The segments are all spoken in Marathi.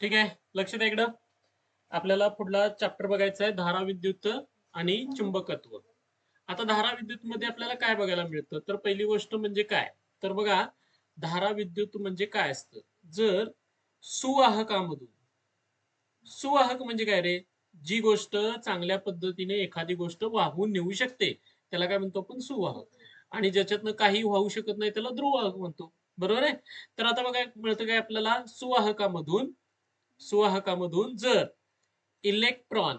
ठीक आहे. लक्ष द्या इकडं? आपल्याला पुढला चॅप्टर बघायचा आहे धारा विद्युत आणि चुंबकत्व. आता धारा विद्युत मध्ये आपल्याला काय बघायला मिळतं? तर पहिली गोष्ट म्हणजे काय? तर बघा धारा विद्युत म्हणजे काय असतं? जर सुवाहकामधून सुवाहक म्हणजे काय रे? जी गोष्ट चांगल्या पद्धतीने एखादी गोष्ट वाहून नेऊ शकते त्याला काय म्हणतो आपण? सुवाहक. आणि ज्याच्यातनं काही वाहू शकत नाही त्याला ध्रुवाहक म्हणतो. बरोबर आहे? तर आता बघा मिळतं काय आपल्याला? सुवाहकामधून सुवाहकामधून जर इलेक्ट्रॉन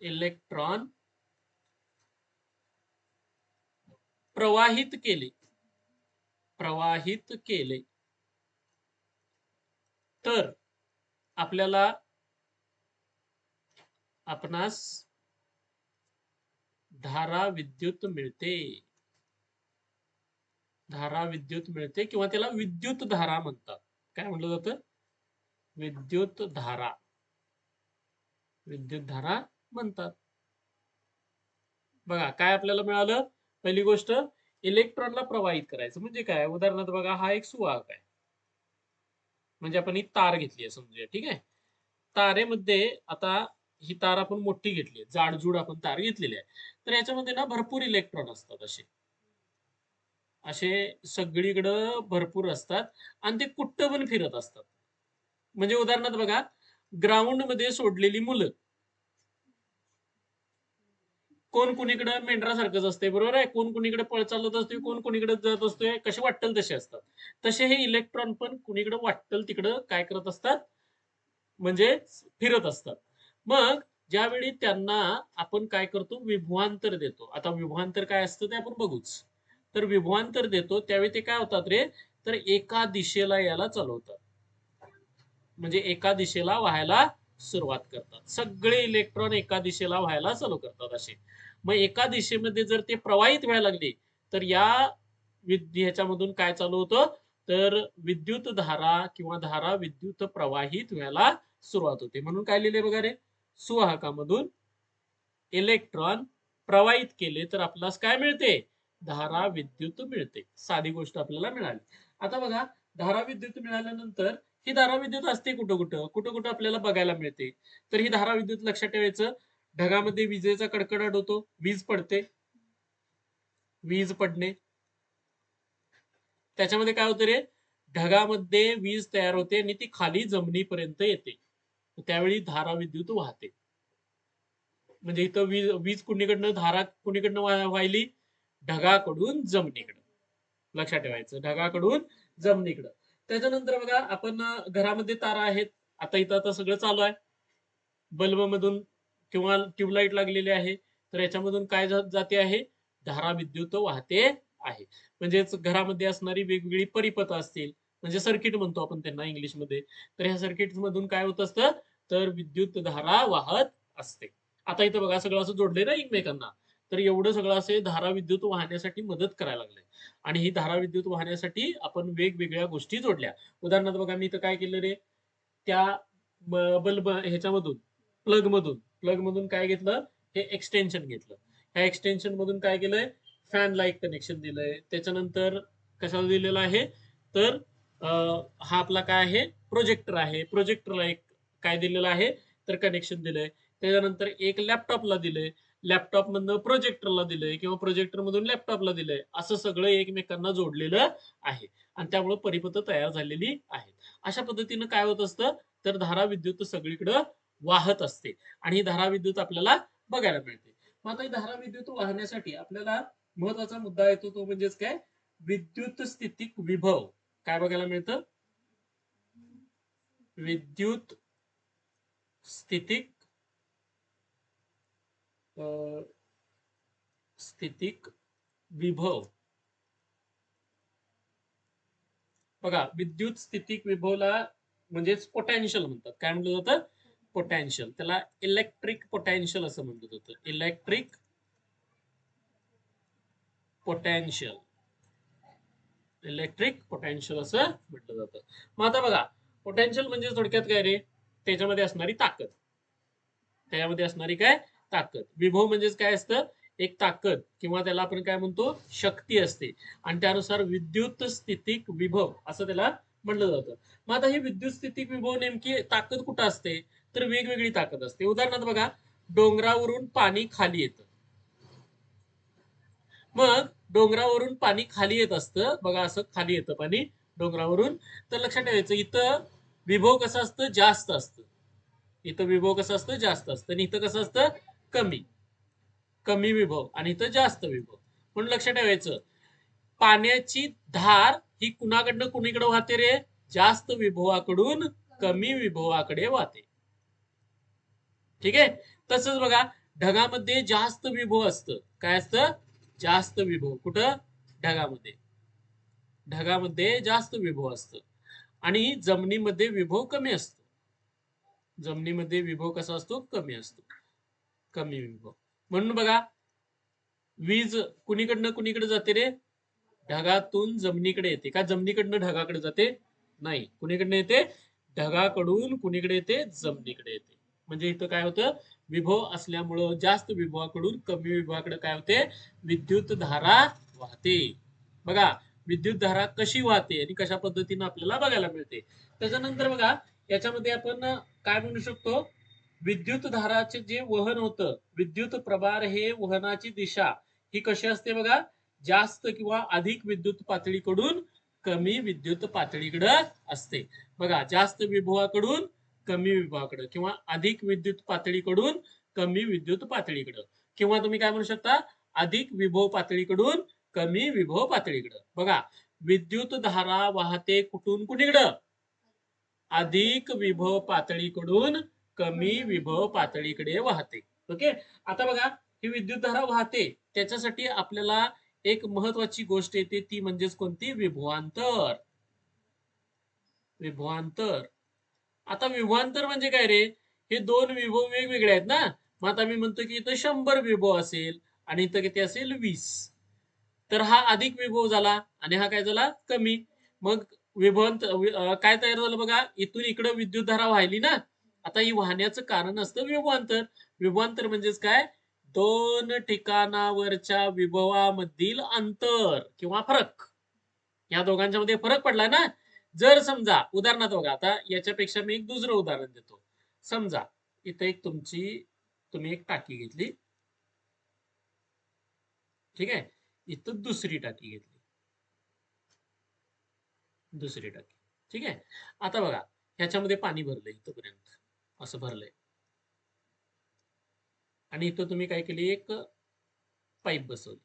इलेक्ट्रॉन प्रवाहित केले प्रवाहित केले तर आपल्याला आपणास धारा विद्युत मिळते. धारा विद्युत मिळते किंवा त्याला विद्युत धारा म्हणतात. काय म्हटलं जातं? विद्युत धारा. विद्युत धारा म्हणतात. बघा काय आपल्याला मिळालं? पहिली गोष्ट इलेक्ट्रॉनला प्रवाहित करायचं. म्हणजे काय? उदाहरणार्थ बघा हा एक सुवाहक आहे. म्हणजे आपण ही तार घेतली आहे समजूया. ठीक आहे? तारेमध्ये आता ही तार आपण मोठी घेतली आहे. जाडजूड आपण तार घेतलेली आहे. तर याच्यामध्ये ना भरपूर इलेक्ट्रॉन असतात असे. असे सगळीकडं भरपूर असतात आणि ते कुठं पण फिरत असतात. म्हणजे उदाहरणार्थ बघा ग्राउंडमध्ये सोडलेली मुलं. कोण कुणीकडे मेंढरासारखंच असते बरोबर आहे? कोण कुणीकडे पळ चालत असतोय कोण कुणीकडे जात असतोय कसे वाटल तसे असतात. तसे हे इलेक्ट्रॉन पण कुणीकडे वाटल तिकडं काय करत असतात? म्हणजे फिरत असतात. मग ज्यावेळी त्यांना आपण काय करतो? विभवांतर देतो. आता विभवांतर काय असतं ते आपण बघूच. तर विभवांतर देतो. त्यावेळी ते काय होतात रे? तर एका दिशेला याला चालवतात. म्हणजे एका दिशेला व्हायला सुरुवात करतात. सगळे इलेक्ट्रॉन एका दिशेला व्हायला चालू करतात असे. मग एका दिशेमध्ये जर ते प्रवाहित व्हायला लागले तर या ह्याच्यामधून काय चालू होतं? तर विद्युत धारा किंवा धारा विद्युत प्रवाहित व्हायला सुरुवात होते. म्हणून काय लिहिले बघा रे? सुवाहकामधून इलेक्ट्रॉन प्रवाहित केले तर आपल्यास काय मिळते? धारा विद्युत मिळते. साधी गोष्ट आपल्याला मिळाली. आता बघा धारा विद्युत मिळाल्यानंतर ही धारा विद्युत असते कुठं कुठं? कुठं कुठं आपल्याला बघायला मिळते? तर ही धारा विद्युत लक्षात ठेवायचं. ढगामध्ये विजेचा कडकडाट होतो वीज पडते. वीज पडणे. त्याच्यामध्ये काय होतं रे? ढगामध्ये वीज तयार होते आणि ती खाली जमिनीपर्यंत येते. त्यावेळी धारा विद्युत वाहते. म्हणजे इथं वीज वीज कुणीकडनं धारा कुणीकडनं व्हायली ढगाकडून जमिनीकडं. लक्षात ठेवायचं ढगाकडून जमिनीकडं. त्याच्यानंतर बघा आपण घरामध्ये तारा आहेत. आता इथं आता सगळं चालू आहे. बल्ब मधून किंवा ट्यूबलाईट लागलेली आहे. तर याच्यामधून काय जाते आहे? धारा विद्युत वाहते आहे. म्हणजेच घरामध्ये असणारी वेगवेगळी परिपथ असतील. म्हणजे सर्किट म्हणतो आपण त्यांना इंग्लिशमध्ये. तर ह्या सर्किट मधून काय होत असतं? तर विद्युत धारा वाहत असते. आता इथं बघा सगळं असं जोडलेलं ना एकमेकांना. तर एवढं सगळं असे धारा विद्युत वाहण्यासाठी मदत करायला लागले. आणि ही धारा विद्युत वाहण्यासाठी आपण वेगवेगळ्या गोष्टी जोडल्या. उदाहरणार्थ बघा मी इथं काय केलं रे? त्या बल्ब ह्याच्यामधून प्लग मधून प्लग मधून काय घेतलं? हे एक्सटेन्शन घेतलं. ह्या एक्सटेन्शन मधून काय केलंय? फॅन लाईक कनेक्शन दिलंय. त्याच्यानंतर कशाला दिलेलं आहे? तर हा आपला काय आहे? प्रोजेक्टर आहे. प्रोजेक्टरला एक काय दिलेलं आहे? तर कनेक्शन दिलंय. त्याच्यानंतर एक लॅपटॉपला दिलंय. लॅपटॉप मधनं प्रोजेक्टरला दिलंय किंवा प्रोजेक्टर मधून लॅपटॉपला दिलंय. असं सगळं एकमेकांना जोडलेलं आहे. आणि त्यामुळे परिपथ तयार झालेली आहेत. अशा पद्धतीनं काय होत असतं? तर धारा विद्युत सगळीकडं वाहत असते. आणि ही धारा विद्युत आपल्याला बघायला मिळते. मग आता ही धारा विद्युत वाहण्यासाठी आपल्याला महत्त्वाचा मुद्दा येतो तो म्हणजेच काय? विद्युत स्थितिक विभव. काय बघायला मिळतं? विद्युत स्थितिक स्थितिक विभव. बघा विद्युत स्थितिक विभवला म्हणजेच पोटॅन्शियल म्हणतात. काय म्हटलं जातं पोटॅन्शियल त्याला इलेक्ट्रिक पोटॅन्शियल असं म्हटलं जातं इलेक्ट्रिक पोटॅन्शियल इलेक्ट्रिक पोटॅन्शियल असं म्हटलं जातं. मग आता बघा पोटॅन्शियल म्हणजे थोडक्यात काय रे? त्याच्यामध्ये असणारी ताकद. त्याच्यामध्ये असणारी काय? ताकद. विभव म्हणजेच काय असतं? एक ताकद किंवा त्याला आपण काय म्हणतो? शक्ती असते. आणि त्यानुसार विद्युत स्थितिक विभव असं त्याला म्हणलं जातं. मग आता ही विद्युत स्थितिक विभव नेमकी ताकद कुठं असते? तर वेगवेगळी ताकद असते. उदाहरणार्थ बघा डोंगरावरून पाणी खाली येतं. मग डोंगरावरून पाणी खाली येत असतं. बघा असं खाली येतं पाणी डोंगरावरून. तर लक्षात ठेवायचं इथं विभव कसं असतं? जास्त असतं. इथं विभव कसं असतं? जास्त असतं. आणि इथं कसं असतं? कमी. कमी विभव आणि इथं जास्त विभव. म्हणून लक्षात ठेवायचं. पाण्याची धार ही कुणाकडनं कुणीकडे वाहते रे? जास्त विभवाकडून कमी विभवाकडे वाहते. ठीक आहे? तसंच बघा ढगामध्ये जास्त विभव असतं. काय असतं? जास्त विभव. कुठं? ढगामध्ये. ढगामध्ये जास्त विभव असतं. आणि जमिनीमध्ये विभव कमी असतो. जमिनीमध्ये विभव कसा असतो? कमी असतो. कमी विभव म्हणून बघा वीज कुणीकडनं कुणीकडे जाते रे? ढगातून जमिनीकडे येते. का जमिनीकडनं ढगाकडे जाते? नाही. कुणीकडनं येते? ढगाकडून कुणीकडे येते? जमिनीकडे येते. म्हणजे इथं काय होतं? विभव असल्यामुळं जास्त विभवाकडून कमी विभवाकडे काय होते? विद्युत धारा वाहते. बघा विद्युत धारा कशी वाहते आणि कशा पद्धतीनं आपल्याला बघायला मिळते? त्याच्यानंतर बघा याच्यामध्ये आपण काय म्हणू शकतो? विद्युत धाराचे जे वहन होतं विद्युत प्रभार हे वहनाची दिशा ही कशी असते बघा? जास्त किंवा अधिक विद्युत पातळीकडून कमी विद्युत पातळीकडे असते. बघा जास्त विभवाकडून कमी विभवाकडे किंवा अधिक विद्युत पातळीकडून कमी विद्युत पातळीकडे. किंवा तुम्ही काय म्हणू शकता? अधिक विभव पातळीकडून कमी विभव पातळीकडे. बघा विद्युत धारा वाहते कुठून कुणीकडं अधिक विभव पातळीकडून कमी विभव पातळीकडे वाहते. ओके आता बघा ही विद्युत धारा वाहते. त्याच्यासाठी आपल्याला एक महत्वाची गोष्ट येते ती म्हणजेच कोणती? विभवांतर. विभवांतर. आता विभवांतर म्हणजे काय रे? हे दोन विभव वेगवेगळे आहेत ना? मग आता मी म्हणतो की इथं शंभर विभव असेल आणि इथं किती असेल? वीस. तर हा अधिक विभव झाला आणि हा काय झाला? कमी. मग विभवांत काय तयार झालं बघा? इथून इकडं विद्युत धारा वाहिली ना? आता ही वाहण्याचं कारण असतं विभवांतर. विभवांतर म्हणजेच काय? दोन ठिकाणावरच्या विभवामधील अंतर किंवा फरक. या दोघांच्या मध्ये फरक पडला ना? जर समजा उदाहरणार्थ बघा आता याच्यापेक्षा मी एक दुसरं उदाहरण देतो. समजा इथं एक तुमची तुम्ही एक टाकी घेतली. ठीक आहे? इथं दुसरी टाकी घेतली. दुसरी टाकी. ठीक आहे? आता बघा ह्याच्यामध्ये पाणी भरलं इथपर्यंत. असं भरलंय. आणि इथं तुम्ही काय केली? एक पाईप बसवली.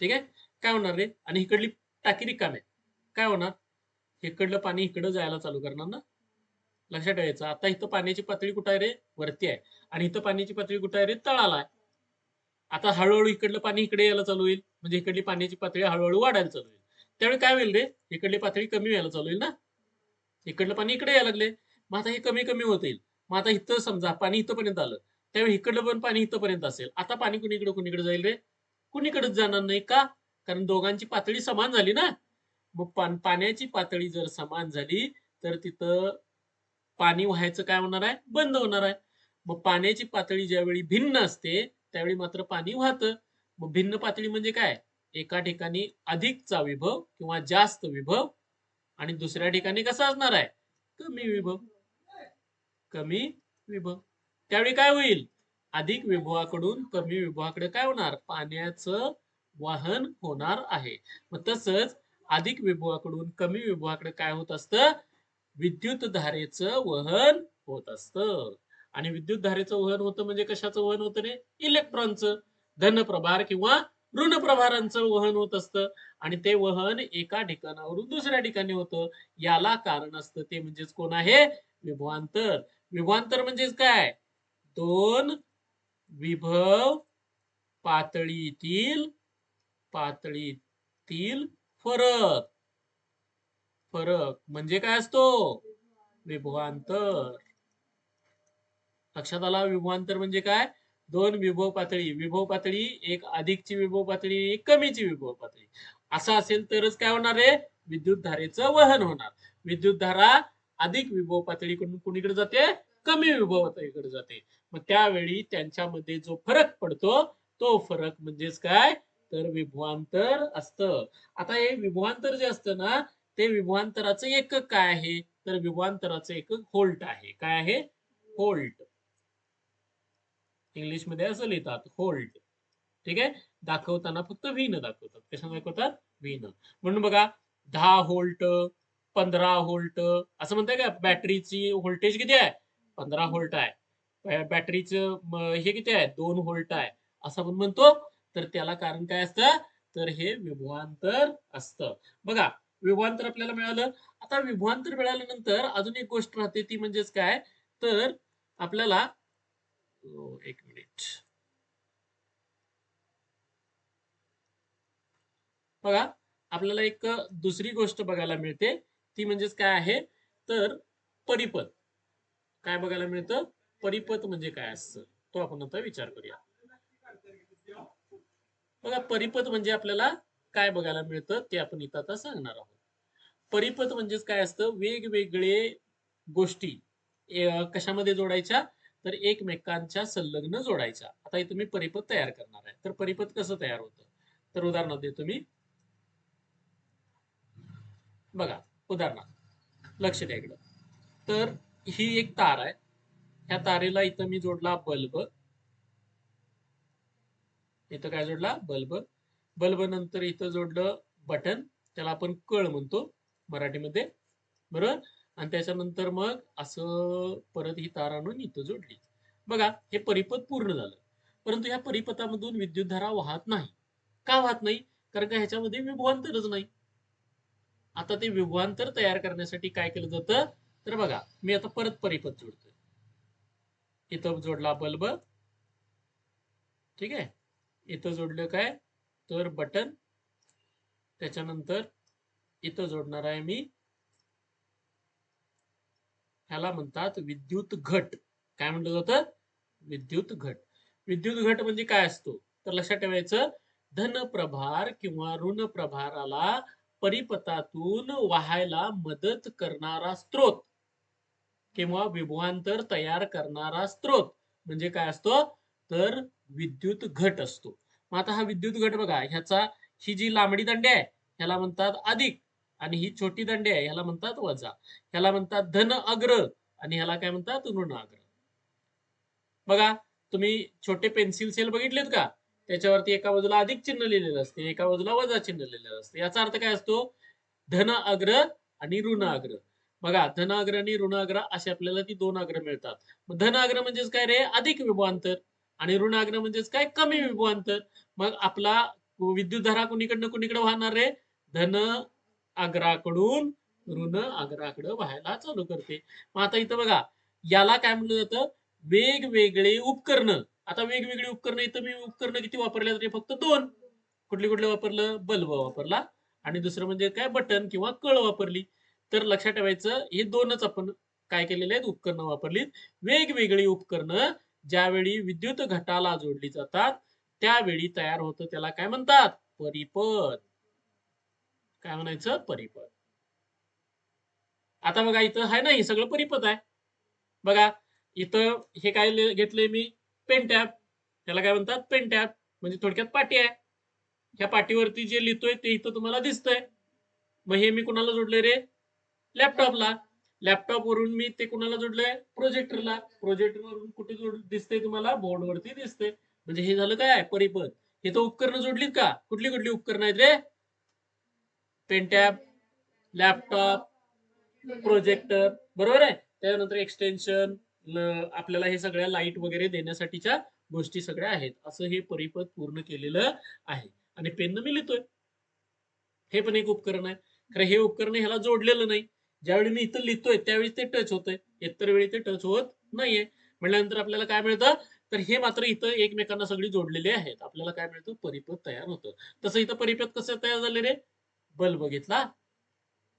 ठीक आहे? काय होणार रे? आणि इकडली टाकी रिकाम आहे. काय होणार? इकडलं पाणी इकडं जायला चालू करणार ना? लक्षात ठेवायचं. आता इथं पाण्याची पातळी कुठं आहे रे? वरती आहे. आणि इथं पाण्याची पातळी कुठं आहे रे? तळाला आहे. आता हळूहळू इकडलं पाणी इकडे यायला चालू होईल. म्हणजे इकडली पाण्याची पातळी हळूहळू वाढायला चालू होईल. त्यावेळी काय होईल रे? इकडली पातळी कमी व्हायला चालू होईल ना? इकडलं पाणी इकडे यायला लागले. मग आता हे कमी कमी होत येईल. मग आता इथं समजा पाणी इथंपर्यंत आलं त्यावेळी इकडलं पण पाणी इथंपर्यंत असेल. आता पाणी कुणीकडे कुणीकडे जाईल रे? कुणीकडेच जाणार नाही का? कारण दोघांची पातळी समान झाली ना. मग पाण्याची पातळी जर समान झाली तर तिथं पाणी व्हायचं काय होणार आहे? बंद होणार आहे. मग पाण्याची पातळी ज्यावेळी भिन्न असते त्यावेळी मात्र पाणी वाहतं. मग भिन्न पातळी म्हणजे काय? एका ठिकाणी अधिकचा विभव किंवा जास्त विभव आणि दुसऱ्या ठिकाणी कसा असणार आहे? कमी विभव. कमी विभव. त्यावेळी काय होईल? अधिक विभवाकडून कमी विभवाकडे काय होणार? पाण्याचं वाहन होणार आहे. मग तसंच अधिक विभवाकडून कमी विभवाकडे काय होत असतं? विद्युत धारेचं वहन होत असतं. आणि विद्युत धारेचं वहन होतं म्हणजे कशाचं वहन होतं रे? इलेक्ट्रॉनचं. धन प्रभार किंवा ऋण प्रभारांचं वहन होत असतं आणि ते वहन एका ठिकाणावरून दुसऱ्या ठिकाणी होतं. याला कारण असतं ते म्हणजेच कोण आहे? विभवांतर. विभवांतर म्हणजेच काय? दोन विभव पातळीतील पातळीतील फरक. फरक म्हणजे काय असतो? विभवांतर. लक्षात आला? विभवांतर म्हणजे काय? दोन विभव पातळी. विभव पातळी एक अधिकची विभव पातळी एक कमीची विभव पातळी. असं असेल तरच काय होणार आहे विद्युत धारेचं वहन होणार. विद्युत धारा अधिक विभव पातळीकडून कुणीकडे जाते? कमी विभव पातळीकडे जाते. मग त्यावेळी त्यांच्यामध्ये जो फरक पडतो तो फरक म्हणजेच काय? तर विभवांतर असतं. आता हे विभवांतर जे असतं ना ते विभवांतराचं एकक काय आहे? तर विभवांतराचं एकक व्होल्ट आहे. काय आहे? व्होल्ट. इंग्लिशमध्ये असं लिहितात होल्ड ठीक आहे? दाखवताना फक्त व्ही दाखवतात. कशा दाखवतात? व्ही म्हणून बघा दहा व्होल्ट पंधरा व्होल्ट असं म्हणताय का? बॅटरीची व्होल्टेज किती आहे? पंधरा होल्ट आहे. बॅटरीचं हे किती आहे? दोन व्होल्ट आहे. असं आपण म्हणतो. तर त्याला कारण काय असतं? तर हे विभवांतर असतं. बघा विभवांतर आपल्याला मिळालं. आता विभवांतर मिळाल्यानंतर अजून एक गोष्ट राहते ती म्हणजेच काय? तर आपल्याला तो एक मिनिट. बघा आपल्याला एक दुसरी गोष्ट बघायला मिळते. ती म्हणजेच काय आहे? तर परिपथ. काय बघायला मिळतं? परिपथ म्हणजे काय असतं? तो आपण आता विचार करूया. बघा परिपथ म्हणजे आपल्याला काय बघायला मिळतं? ते आपण इथं आता सांगणार आहोत. परिपथ म्हणजेच काय असतं? वेगवेगळे गोष्टी कशामध्ये जोडायच्या? तर एकमेकांच्या संलग्न जोडायच्या आता इथं मी परिपथ तयार करणार आहे. तर परिपथ कसं तयार होतं? तर उदाहरण देतो मी. बघा उदाहरणार्थ लक्ष द्या इकडं. तर ही एक तार आहे. ह्या तारेला इथं मी जोडला बल्ब. इथं काय जोडला? बल्ब. बल्ब नंतर इथं जोडलं बटन. त्याला आपण कळ म्हणतो मराठीमध्ये. बरोबर आणि त्याच्यानंतर मग असं परत ही तार आणून इथं जोडली. बघा हे परिपथ पूर्ण झालं. परंतु या परिपथामधून विद्युतधारा वाहत नाही. का वाहत नाही? कारण का ह्याच्यामध्ये विभवांतरच नाही. आता ते विभवांतर तयार करण्यासाठी काय केलं जातं? तर बघा मी आता परत परिपथ जोडतोय. इथं जोडला बल्ब. ठीक आहे? इथं जोडलं काय? तर बटन. त्याच्यानंतर इथं जोडणार आहे मी ह्याला म्हणतात विद्युत घट. काय म्हटलं जातं? विद्युत घट. विद्युत घट म्हणजे काय असतो? तर लक्षात ठेवायचं धन प्रभार किंवा ऋण प्रभाराला परिपथातून वाहायला मदत करणारा स्त्रोत किंवा विभवांतर तयार करणारा स्त्रोत म्हणजे काय असतो? तर विद्युत घट असतो. मग आता हा विद्युत घट बघा ह्याचा ही जी लांबडी दंडी आहे ह्याला म्हणतात अधिक. आणि ही छोटी दंडी आहे ह्याला म्हणतात वजा. ह्याला म्हणतात धन अग्र आणि ह्याला काय म्हणतात? ऋण अग्र. बघा तुम्ही छोटे पेन्सिल सेल बघितलेत का? त्याच्यावरती एका बाजूला अधिक चिन्ह लिहिलेलं असते एका बाजूला वजा चिन्ह लिहिलेलं असते. याचा अर्थ काय असतो? धन अग्र आणि ऋण अग्र. बघा धन अग्र आणि ऋण अग्र असे आपल्याला ती दोन अग्र मिळतात. मग धन अग्र म्हणजेच काय रे? अधिक विभवांतर आणि ऋण अग्र म्हणजेच काय? कमी विभवांतर. मग आपला विद्युतधारा कुणीकडनं कुणीकडे वाहणार रे? धन आग्राकडून ऋण आग्राकडे व्हायला चालू करते. मग आता इथं बघा याला काय म्हणलं जातं? वेगवेगळे उपकरण. आता वेगवेगळी उपकरणं इथं मी उपकरणं किती वापरले तरी फक्त दोन. कुठले कुठले वापरलं? बल्ब वापरला. आणि दुसरं म्हणजे काय? बटन किंवा कळ वापरली. तर लक्षात ठेवायचं हे दोनच आपण काय केलेले आहेत? उपकरणं वापरलीत. वेगवेगळी उपकरणं ज्यावेळी विद्युत घटाला जोडली जातात त्यावेळी तयार होतं त्याला काय म्हणतात? परिपथ. काय म्हणायचं? परिपद आता बघा इथं आहे ना हे सगळं परिपद आहे. बघा इथं हे काय ले- घेतलंय मी? पेन त्याला काय म्हणतात? पेन म्हणजे थोडक्यात पाटी आहे. ह्या पाटीवरती जे लिहितोय ते इथं तुम्हाला दिसतंय. मग हे मी कुणाला जोडलंय रे? लॅपटॉपला लॅपटॉप वरून मी ते कुणाला जोडलंय? प्रोजेक्टरला प्रोजेक्टर वरून कुठे जोड दिसते तुम्हाला? बोर्ड वरती दिसतंय. म्हणजे हे झालं काय? परिपद हे तर उपकरणं जोडलीत का? कुठली कुठली उपकरणं आहेत रे? पेन टॅब लॅपटॉप प्रोजेक्टर बरोबर आहे? त्यानंतर एक्सटेन्शन आपल्याला हे सगळ्या लाइट वगैरे देण्यासाठीच्या गोष्टी सगळ्या आहेत. असं हे परिपथ पूर्ण केलेलं आहे. आणि पेननं मी लिहितोय. हे पण एक उपकरण आहे. खरं हे उपकरण ह्याला जोडलेलं नाही. ज्यावेळी मी इथं लिहितोय त्यावेळी ते टच होतंय. इतर वेळी ते टच होत नाहीये. म्हटल्यानंतर आपल्याला काय मिळतं? तर हे मात्र इथं एकमेकांना सगळी जोडलेले आहेत. आपल्याला काय मिळतं? परिपथ तयार होतं. तसं इथं परिपथ कसं तयार झाले रे? बल्ब घेतला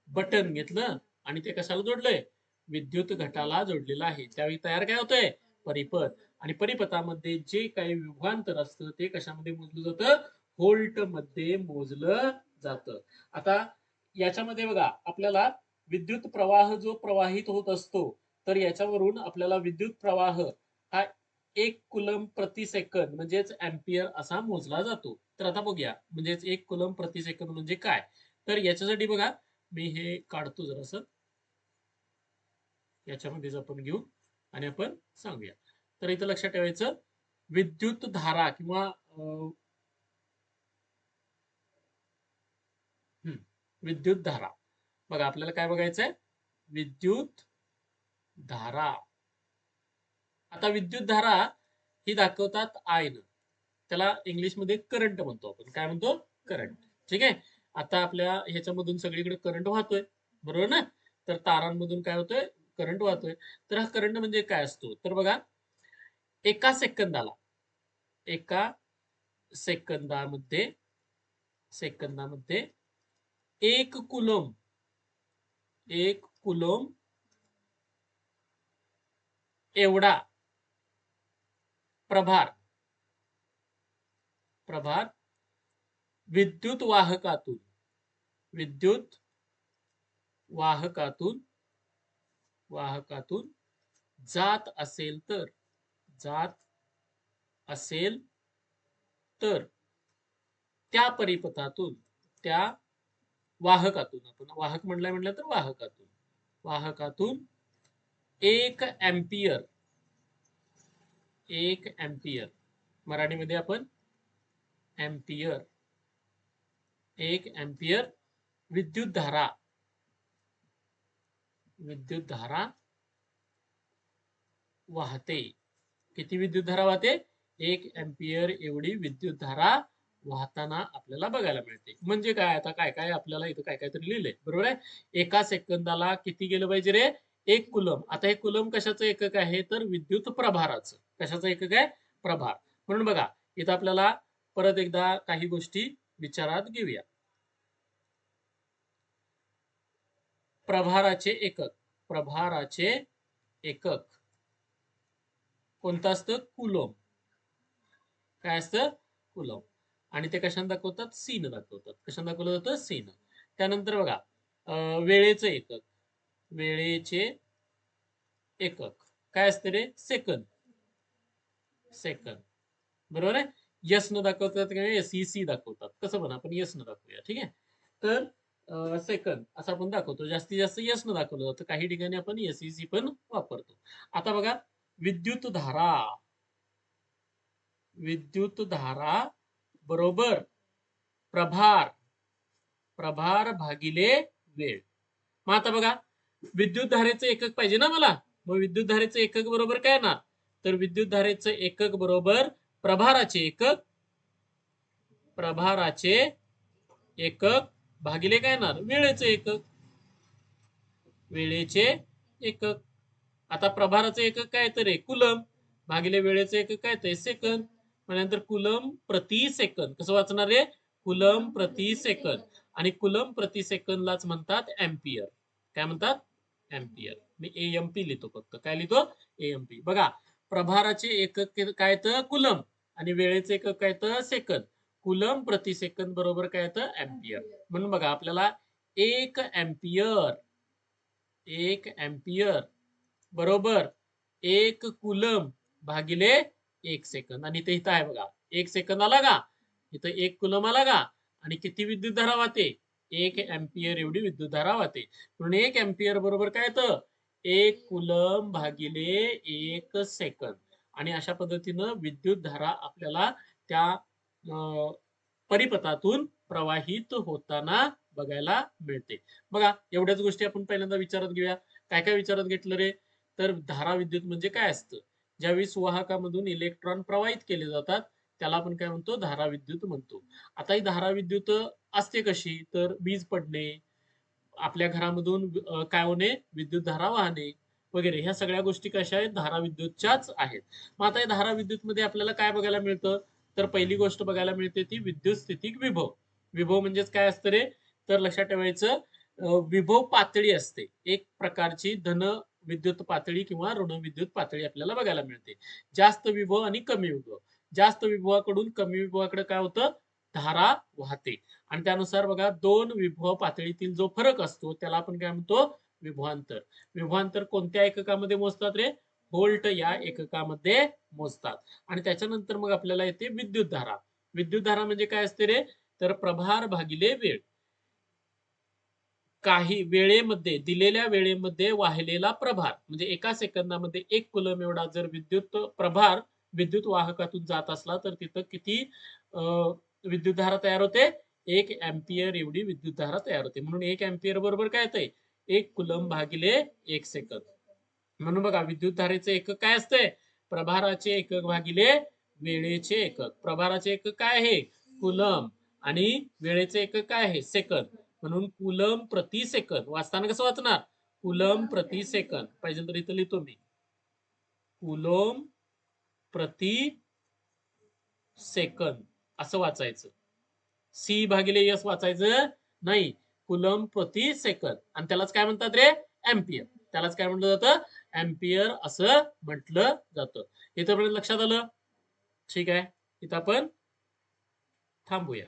बटन घेतलं आणि ते कशाला जोडलंय? विद्युत घटाला जोडलेलं आहे. त्यावेळी तयार काय होतंय? परिपथ. आणि परिपथामध्ये जे काही विभांतर असतं ते कशामध्ये मोजलं जातं? व्होल्टमध्ये मोजलं जातं. आता याच्यामध्ये बघा आपल्याला विद्युत प्रवाह जो प्रवाहित होत असतो तर याच्यावरून आपल्याला विद्युत प्रवाह हा एक कुलम प्रति सेकंद म्हणजेच अँपियर असा मोजला जातो. तर आता बघूया म्हणजेच एक कुलम प्रति सेकंद म्हणजे काय? तर याच्यासाठी बघा मी हे काढतो जरासं. याच्यामध्येच आपण घेऊ आणि आपण सांगूया. तर इथं लक्षात ठेवायचं विद्युत धारा किंवा विद्युत धारा. बघा आपल्याला काय बघायचंय? विद्युत धारा. आता विद्युत धारा ही दाखवतात आयन त्याला इंग्लिशमध्ये करंट म्हणतो आपण. काय म्हणतो? करंट ठीक आहे? आता आपल्या ह्याच्यामधून सगळीकडे करंट वाहतोय बरोबर ना? तर तारांमधून काय होतोय? करंट वाहतोय. तर हा करंट म्हणजे काय असतो? तर बघा एका सेकंदाला एका सेकंदामध्ये सेकंदामध्ये एक कुलम एक कुलम एवढा प्रभार प्रभार विद्युत वाहकातून विद्युत वाहकातून वाहकातून जात असेल तर जात असेल तर त्या परिपथातून त्या वाहकातून आपण वाहक म्हणलं म्हटलं तर वाहकातून वाहकातून एक एम्पियर एक एम्पियर मराठीमध्ये आपण एम्पियर एक एम्पियर विद्युत धारा विद्युत धारा वाहते. किती विद्युत धारा वाहते? एक एम्पियर एवढी विद्युत धारा वाहताना आपल्याला बघायला मिळते. म्हणजे काय? आता काय काय आपल्याला इथं काय काय तरी लिहिलंय. बरोबर आहे? एका सेकंदाला किती गेलं पाहिजे रे? एक कुलम. आता हे कुलम कशाचं एकक आहे? तर विद्युत प्रभाराचं. कशाचं एकक आहे? प्रभार. म्हणून बघा इथं आपल्याला परत एकदा काही गोष्टी विचारात घेऊया. प्रभाराचे एकक. प्रभाराचे एकक. कोणतं असतं? कुलोम. काय असतं? कुलोम. आणि ते कशाने दाखवतात? सीन दाखवतात. कशाने दाखवलं जातं? सीन. त्यानंतर बघा वेळेचं एकक. वेळेचे एकक. काय असते रे? सेकंद. सेकंद. बरोबर आहे? यस न दाखवतात किंवा एस सी दाखवतात. कसं पण आपण यस न दाखवूया. ठीक आहे? तर सेकंद असं आपण दाखवतो. जास्तीत जास्त यस न दाखवलं जातं. काही ठिकाणी आपण एस सी पण वापरतो. आता बघा विद्युत धारा. विद्युत धारा बरोबर प्रभार. प्रभार भागिले वेळ. मग आता बघा विद्युत धारेचं एकक पाहिजे ना मला? मग विद्युत धारेचं एकक बरोबर काय ना तर विद्युत धारेचं एकक बरोबर प्रभाराचे एकक प्रभाराचे एकक भागिले काय येणार? वेळेचे एकक. वेळेचे एकक. आता प्रभाराचे एकक काय तर आहे? कुलम. भागिले वेळेचे एकक काय तर सेकंद. नंतर कुलम प्रति सेकंद. कसं वाचणार आहे कुलम प्रति सेकंद. आणि कुलम प्रति सेकंदलाच म्हणतात एम्पियर. काय म्हणतात? एम्पियर. मी एएमपी लिहितो फक्त. काय लिहितो? एएमपी बघा प्रभाराचे एकक काय तर? कुलम. आणि वेळेचे एकक काय तर? सेकंद. कुलम प्रति सेकंद बरोबर काय येतं अँपियर म्हणून बघा आपल्याला एक अँपियर एक अँपियर बरोबर एक कुलम भागिले एक सेकंद. आणि ते इथं आहे बघा एक सेकंद आला का? इथं एक कुलम आला का? आणि किती विद्युत धारा वाहते? एक एम्पियर एवढी विद्युत धारा वाहते. म्हणून एक एम्पियर बरोबर काय येतं एक कुलम भागिले एक सेकंद. आणि अशा पद्धतीनं विद्युत धारा आपल्याला त्या परिपथातून प्रवाहित होताना बघायला मिळते. बघा एवढ्याच गोष्टी आपण पहिल्यांदा विचारात घेऊया. काय काय विचारात घेतलं रे? तर धारा विद्युत म्हणजे काय असतं? ज्यावेळी सुवाहकामधून इलेक्ट्रॉन प्रवाहित केले जातात त्याला आपण काय म्हणतो? धारा विद्युत म्हणतो. आता ही धारा विद्युत असते कशी? तर वीज पडणे आपल्या घरामधून काय होणे? विद्युत धारा वाहणे वगैरे. ह्या सगळ्या गोष्टी कशा आहेत? धारा विद्युतच्याच आहेत. मग आता या धारा विद्युत मध्ये आपल्याला काय बघायला मिळतं? तर पहिली गोष्ट बघायला मिळते ती विद्युत स्थितिक विभव. विभव म्हणजेच काय असतं रे? तर लक्षात ठेवायचं विभव पातळी असते. एक प्रकारची धन विद्युत पातळी किंवा ऋण विद्युत पातळी आपल्याला बघायला मिळते. जास्त विभव आणि कमी विभव. जास्त विभवाकडून कमी विभवाकडे काय होतं? धारा वाहते. आणि त्यानुसार बघा दोन विभव पातळीतील जो फरक असतो त्याला आपण काय म्हणतो? विभवांतर. विभवांतर कोणत्या एककामध्ये मोजतात रे? व्होल्ट या एककामध्ये मोजतात. आणि त्याच्यानंतर मग आपल्याला येते विद्युत धारा विद्युतधारा म्हणजे काय असते रे? तर प्रभार भागिले वेळ. काही वेळेमध्ये दिलेल्या वेळेमध्ये वाहिलेला प्रभार. म्हणजे एका सेकंदामध्ये एक कुलम एवढा जर विद्युत प्रभार विद्युत वाहकातून जात असला तर तिथं किती विद्युत विद्युतधारा तयार होते? एक एम्पियर एवढी विद्युतधारा तयार होते. म्हणून एक एम्पियर बरोबर काय येते एक कुलम भागिले एक सेकंद. म्हणून बघा विद्युतधारेचे एकक काय असते प्रभाराचे एकक भागिले वेळेचे एकक. प्रभाराचे एकक काय आहे? कुलम. आणि वेळेचे एकक काय आहे? सेकंद. म्हणून कुलम प्रति सेकंद. वाचताना कसं वाचणार? कुलम प्रति सेकंद. पाहिजे तर इथं लिहितो मी. कुलोम प्रति सेकंद. असं वाचायचं. सी भागिले यस वाचायचं नाही. कुलम प्रति सेकंद. आणि त्यालाच काय म्हणतात रे? एम्पियर. त्यालाच काय म्हटलं जातं? अँपियर असं म्हटलं जातं. इथपर्यंत लक्षात आलं. ठीक आहे. इथं आपण थांबूया.